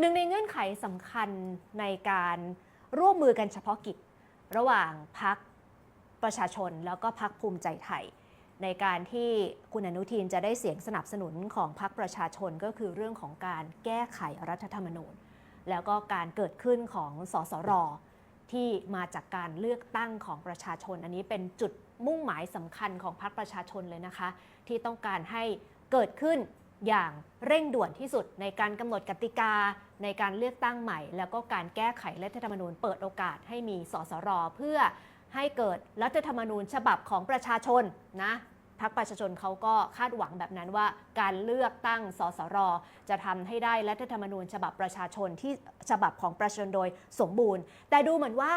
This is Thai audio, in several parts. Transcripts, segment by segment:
หนึ่งในเงื่อนไขสำคัญในการร่วมมือกันเฉพาะกิจ ระหว่างพักประชาชนแล้วก็พักภูมิใจไทย ในการที่คุณอนุทินจะได้เสียงสนับสนุนของพรรคประชาชนก็คือเรื่องของการแก้ไขรัฐธรรมนูญ แล้วก็การเกิดขึ้นของสสรที่มาจากการเลือกตั้งของประชาชน อันนี้เป็นจุดมุ่งหมายสำคัญของพรรคประชาชนเลยนะคะ ที่ต้องการให้เกิดขึ้นอย่างเร่งด่วนที่สุดในการกำหนดกติกา ในการเลือกตั้งใหม่ แล้วก็การแก้ไขรัฐธรรมนูญเปิดโอกาสให้มีสสรเพื่อให้เกิดรัฐธรรมนูญฉบับของประชาชนนะพรรคประชาชนเขาก็คาดหวังแบบนั้นว่า การเลือกตั้งสสร จะทำให้ได้รัฐธรรมนูญฉบับประชาชนที่ฉบับของประชาชนโดยสมบูรณ์ แต่ดูเหมือนว่า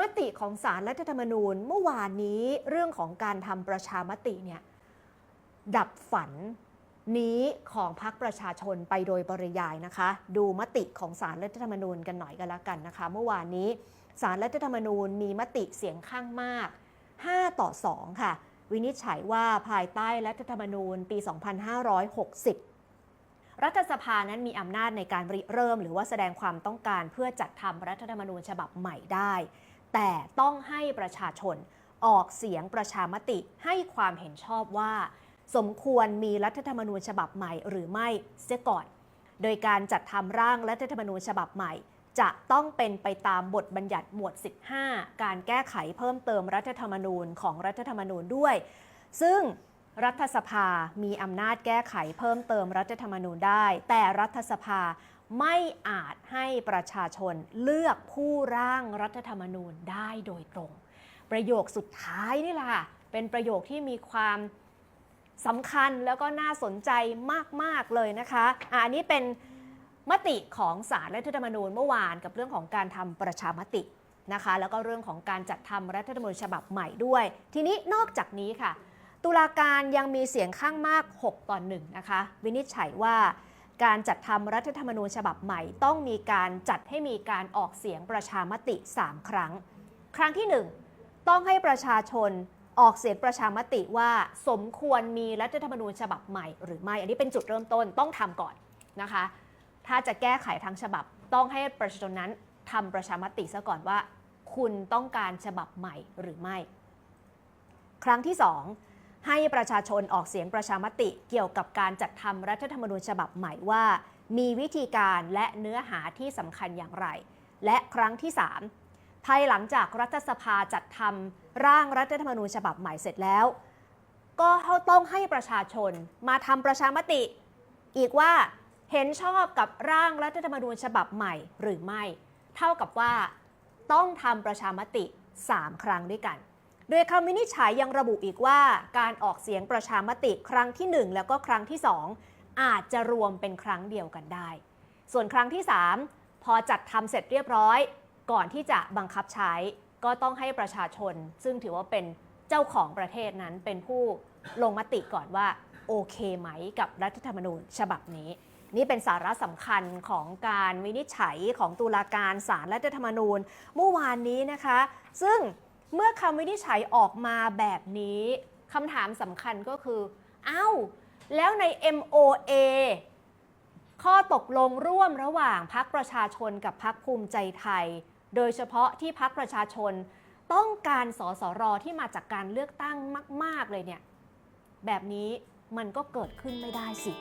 มติของสารรัฐธรรมนูญเมื่อวานนี้เรื่องของการทำประชามติเนี่ยดับฝัน นี้ของพรรคประชาชนไปโดยปริยายนะคะ ดูมติของสารรัฐธรรมนูญกันหน่อยกันละกันนะคะ เมื่อวานนี้สารรัฐธรรมนูญมีมติเสียงข้างมาก 5 ต่อ 2 ค่ะ วินิจฉัยว่าภายใต้รัฐธรรมนูญปี 2560 รัฐสภานั้นมีอำนาจในการริเริ่ม หรือว่าแสดงความต้องการเพื่อจัดทำรัฐธรรมนูญฉบับใหม่ได้ แต่ต้องให้ประชาชนออกเสียงประชามติให้ความเห็นชอบว่า สมควรมีรัฐธรรมนูญฉบับใหม่หรือไม่เสียก่อน โดยการจัดทำร่างรัฐธรรมนูญฉบับใหม่ จะต้องเป็นไปตามบทบัญญัติหมวด 15 การแก้ไขเพิ่มเติมรัฐธรรมนูญของรัฐธรรมนูญด้วย ซึ่งรัฐสภามีอำนาจแก้ไขเพิ่มเติมรัฐธรรมนูญได้ แต่รัฐสภาไม่อาจให้ประชาชนเลือกผู้ร่างรัฐธรรมนูญได้โดยตรง ประโยคสุดท้ายนี่แหละค่ะเป็นประโยคที่มีความ สำคัญแล้วก็น่าสนใจมาก ๆ เลยนะคะอะอันนี้เป็นมติของสารรัฐธรรมนูญเมื่อวานกับเรื่องของการทำประชามตินะคะ แล้วก็เรื่องของการจัดทำรัฐธรรมนูญฉบับใหม่ด้วย ทีนี้นอกจากนี้ค่ะ ตุลาการยังมีเสียงข้างมาก 6 ต่อ1นะคะ วินิจฉัยว่าการจัดทำรัฐธรรมนูญฉบับใหม่ ต้องมีการจัดให้มีการออกเสียงประชามติ 3 ครั้ง ครั้งที่ 1 ต้องให้ประชาชน ออกเสียงประชามติว่าสมควรมีรัฐธรรมนูญฉบับใหม่หรือไม่ อันนี้เป็นจุดเริ่มต้นต้องทำก่อนนะคะ ถ้าจะแก้ไขทางฉบับต้องให้ประชาชนนั้นทำประชามติซะก่อนว่า คุณต้องการฉบับใหม่หรือไม่ ครั้งที่ 2 ให้ประชาชนออกเสียงประชามติเกี่ยวกับการจัดทำรัฐธรรมนูญฉบับใหม่ว่า มีวิธีการและเนื้อหาที่สำคัญอย่างไร และครั้งที่ 3 ภายหลังจากรัฐสภาจัดทำร่างรัฐธรรมนูญฉบับใหม่เสร็จแล้ว ก็ต้องให้ประชาชนมาทำประชามติ อีกว่าเห็นชอบกับร่างรัฐธรรมนูญฉบับใหม่หรือไม่ เท่ากับว่าต้องทำประชามติ 3 ครั้งด้วยกัน โดยคำวินิจฉัยยังระบุอีกว่าการออกเสียงประชามติครั้งที่ 1 แล้วก็ครั้งที่ 2 อาจจะรวมเป็นครั้งเดียวกันได้ ส่วนครั้งที่ 3 พอจัดทำเสร็จเรียบร้อย ก่อนที่จะบังคับใช้ก็ต้องให้ประชาชน ซึ่งถือว่าเป็นเจ้าของประเทศนั้นเป็นผู้ลงมติก่อนว่าโอเคไหมกับรัฐธรรมนูญฉบับนี้ นี่เป็นสาระสำคัญของการวินิจฉัยของตุลาการศาลรัฐธรรมนูญเมื่อวานนี้นะคะ ซึ่งเมื่อคำวินิจฉัยออกมาแบบนี้คำถามสำคัญก็คือ เอ้า แล้วใน MOA ข้อตกลงร่วมระหว่างพักประชาชนกับพักภูมิใจไทย โดยเฉพาะที่พักประชาชน ต้องการสสรที่มาจากการเลือกตั้งมาก ๆ เลยเนี่ย แบบนี้มันก็เกิดขึ้นไม่ได้สิ